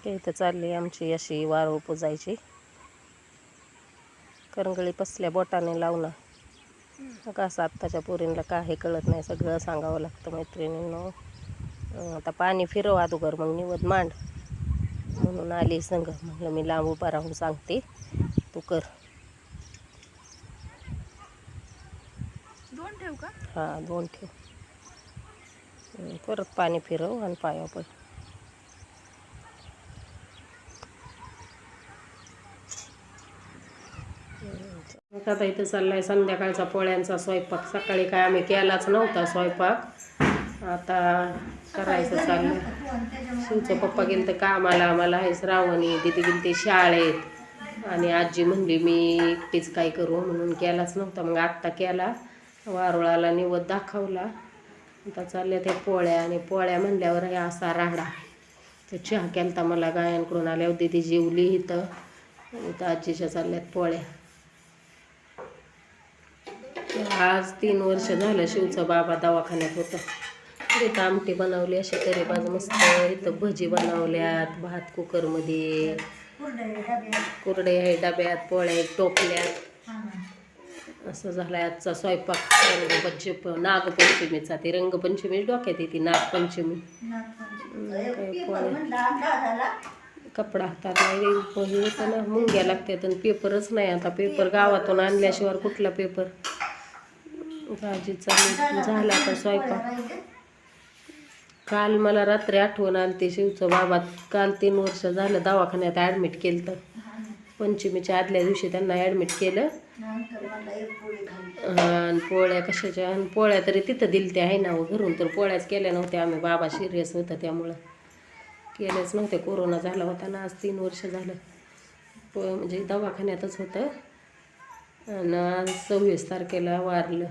काय इथं चालली आमची अशी वारू पुजायची करंगळी पसल्या बोटाने लावणं. का असं आत्ताच्या पोरींना काही कळत नाही सगळं सांगावं लागतं मैत्रिणींनो. आता पाणी फिरव अगोदर मग निवद मांड. म्हणून आली संग. म्हटलं मी लांब उभा राहून सांगते. तू कर. दोन ठेवू का? हां दोन ठेव. हं, परत पाणी फिरव आणि पाया पड. आता इथं आहे संध्याकाळचा पोळ्यांचा स्वयंपाक. सकाळी काय आम्ही केलाच नव्हता स्वयंपाक. आता करायचं चाललं शिवचं पप्पा गेलं तर कामाला. आम्हाला आहे श्रावणी दिदी गेली ते शाळेत. आणि आजी म्हणली मी एकटीच काय करू? म्हणून केलाच नव्हता. मग आत्ता केला. वारुळाला निवत दाखवला. आता चालल्या त्या पोळ्या. आणि पोळ्या म्हणल्यावर हे असा राडा तर चहा केलता मला गायांकडून. आल्यावर दिदी जेवली इथं. इथं आजीच्या चालल्यात पोळ्या. आज तीन वर्ष झालं शिवचा बाबा दवाखान्यात होता. इथं आमटी बनवली अशा तरी बाजू मस्त इथं भजी बनवल्यात भात कुकरमध्ये. कुरडे आहे डब्यात पोळ्या आहेत, टोपल्यात. असं झालं आजचा स्वयंपाक. रंगपंचमी नागपंचमीचा ती रंगपंचमी डोक्यात येते नागपंचमी. पोळ्या कपडा हातात नाही ना मुंग्या लागतात आणि पेपरच नाही आता. पेपर गावातून आणल्याशिवाय कुठला पेपर? भाजीचा झाला आता स्वयंपाक. काल मला रात्री आठवण आली ते शिवचं बाबा. काल तीन वर्ष झालं दवाखान्यात ॲडमिट केलं तर. पंचमीच्या आदल्या दिवशी त्यांना ॲडमिट केलं. आणि पोळ्या कशाच्या? आणि पोळ्या तरी तिथं दिल त्या आहे ना घरून तर पोळ्याच केल्या नव्हत्या. आम्ही बाबा सिरियस होतं त्यामुळं. केल्याच नव्हते कोरोना झाला होता ना आज तीन वर्ष झालं. प म्हणजे दवाखान्यातच होतं. आणि आज सव्वीस तारखेला वारलं.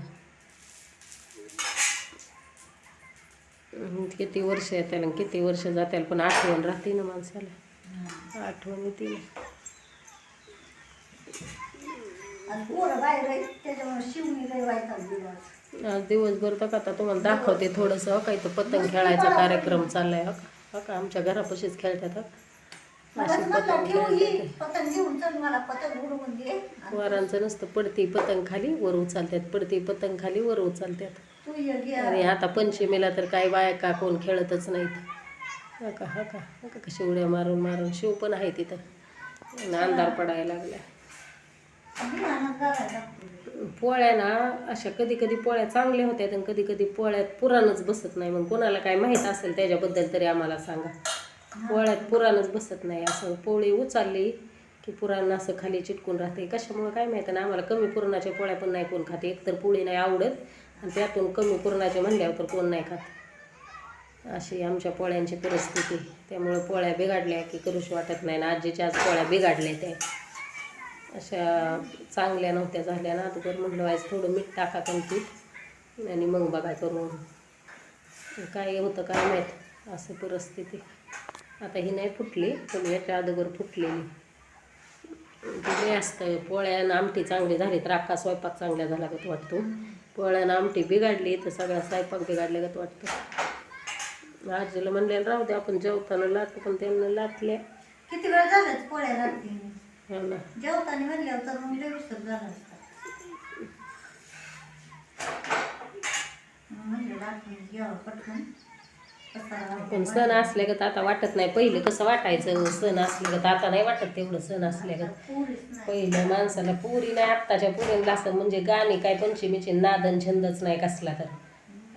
किती वर्ष येतात आणि किती वर्ष जातील पण आठवण राहते ना माणसाला. आठवण येते ना. आज दिवसभर तर आता तुम्हाला दाखवते थोडंसं काही तर पतंग खेळायचा कार्यक्रम चाललाय हो का? हो का? आमच्या घरापाशीच हो. खेळतात वरांचं नसतं पडती पतंग खाली वर उचलतात. पडती पतंग खाली वर उचलतात. आणि आता पंचमीला तर काही बायका कोण खेळतच नाहीत. हा का हा का कशी उड्या मारून मारून शिव पण आहे तिथं. अंधार पडायला लागला. पोळ्या ना अशा कधी कधी पोळ्या चांगल्या होत्या आणि कधी कधी पोळ्यात पुराणच बसत नाही. मग कोणाला काय माहीत असेल त्याच्याबद्दल तरी आम्हाला सांगा. पोळ्यात पुराणच बसत नाही. असं पोळी उचलली की पुराण असं खाली चिटकून राहते. कशामुळं काय माहीत? ना आम्हाला कमी पुरणाच्या पोळ्या पण नाही कोण खाते. एकतर पोळी नाही आवडत आणि त्यातून कमी पुरणाच्या म्हणल्यावर तर कोण नाही खात. अशी आमच्या पोळ्यांची परिस्थिती. त्यामुळं पोळ्या बिघडल्या की करूशी वाटत नाही ना आजीच्या आज पोळ्या बिघडल्या त्या. अशा चांगल्या नव्हत्या झाल्या ना. अगोदर म्हटलं व्हायचं थोडं मीठ टाका कणकीत आणि मग बघा करून. काय होतं काय माहीत. असं परिस्थिती. आता ही नाही फुटली पण याच्या अगोदर फुटलेली. दिले असतं. पोळ्यानं आमटी चांगली झाली तर अख्खा स्वयंपाक चांगला झाला का वाटतो. पोळ्यानं आमटी बिघडली तर सगळा स्वयंपाक बिघडल्यागत वाटतं. आजीला म्हणलेलं राहू दे आपण जेवताना लाटू. पण त्यांना लाटल्या. किती वेळ झालं पोळ्या रात्री हो ना. जेवताना म्हणल्यावर तर मग लय उशीर झाला असता म्हणलं रात्री जेवा पटकन. पण सण असल्यागत आता वाटत नाही. पहिलं कसं वाटायचं? सण असल्यागत आता नाही वाटत तेवढं सण असल्यागत पुरीच नाही पहिलं माणसाला पुरी नाही आत्ताच्या पुरीला असं म्हणजे गाणी काय पंचमीचे नादन छंदच नाही कसला तर.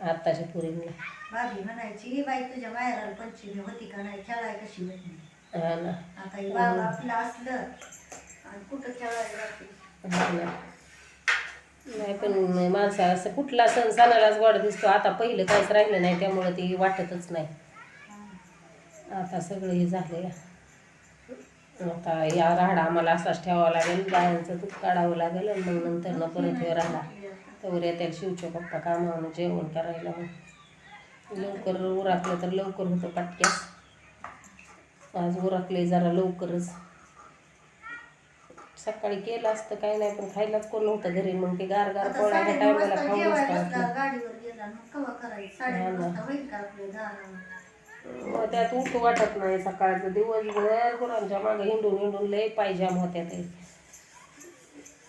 आत्ताच्या पुरीला भाभी म्हणायची बाई तुझ्या बाहेर पंचमी होती का नाही? खेळाय कशी होती? हा ना. आता ही बाबा आपलं असलं आणि कुठं खेळायला हा ना. नाही पण माणसा असं कुठला सण सणालाच गोड दिसतो. आता पहिलं काहीच राहिलं नाही त्यामुळं ते वाटतच नाही. आता सगळं हे झालंय. आता या राहडा आम्हाला असाच ठेवावा लागेल. गायांचं दूध काढावं लागेल आणि मग नंतर न परत हे राहडा तर येत्या शिवच्या पप्पा कामावून जेवण करायला मग. लवकर उराकलं तर लवकर होतं पाटक्या आज उराकले जरा लवकरच. सकाळी केलं असतं काही नाही पण खायलाच कोण नव्हतं घरी. मग ते गार गार आता पोळ्या साडे टायमाला वाजता जेवायला बसला. गाडीवर गेला मग कवा करायचं? साडे हा ना. वाजता होईल का आपलं दहा मग त्यात उठू वाटत नाही सकाळचं. दिवसभर गुरांच्या मागे हिंडून हिंडून लय पायजाम होत्या ते.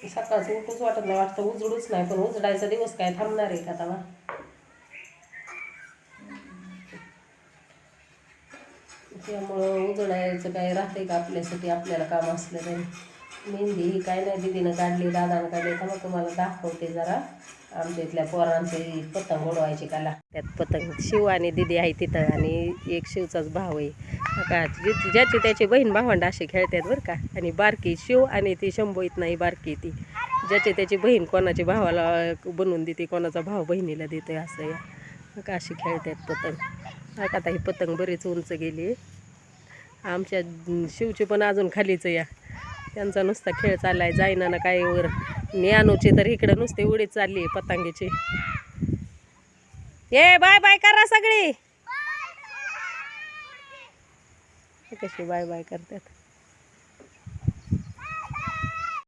सकाळचं उठूच वाटत नाही वाटतं उजडूच नाही पण उजडायचा दिवस काय थांबणार आहे का तेव्हा त्यामुळं उजडायचं काय राहते का आपल्यासाठी? आपल्याला काम असलं तरी. मेहंदी ही काय नाही दिदीनं काढली दादानं काढली. तेव्हा तुम्हाला दाखवते जरा. आमच्या इथल्या पोरांचे पतंग उडवायची काला त्यात पतंग. शिव आणि दिदी आहे तिथं आणि एक शिवचाच भाव आहे. का ज्याची त्याची बहीण भावंड असे खेळतात बरं का. आणि बारकी शिव आणि ती शंभूत नाही बारकी ती. ज्याची त्याची बहीण कोणाची भावाला बनवून देते कोणाचा भाव बहिणीला देते असं या. का अशी खेळतात पतंग. आता आता ही पतंग बरीच उंच गेली. आमच्या शिवची पण अजून खालीच या. त्यांचा नुसता खेळ चाललाय जाईना ना काय वर ज्ञानूची तर इकडं नुसती उडीत चालली आहे पतंगीची. ये बाय बाय करा सगळी. कशी बाय बाय करतात.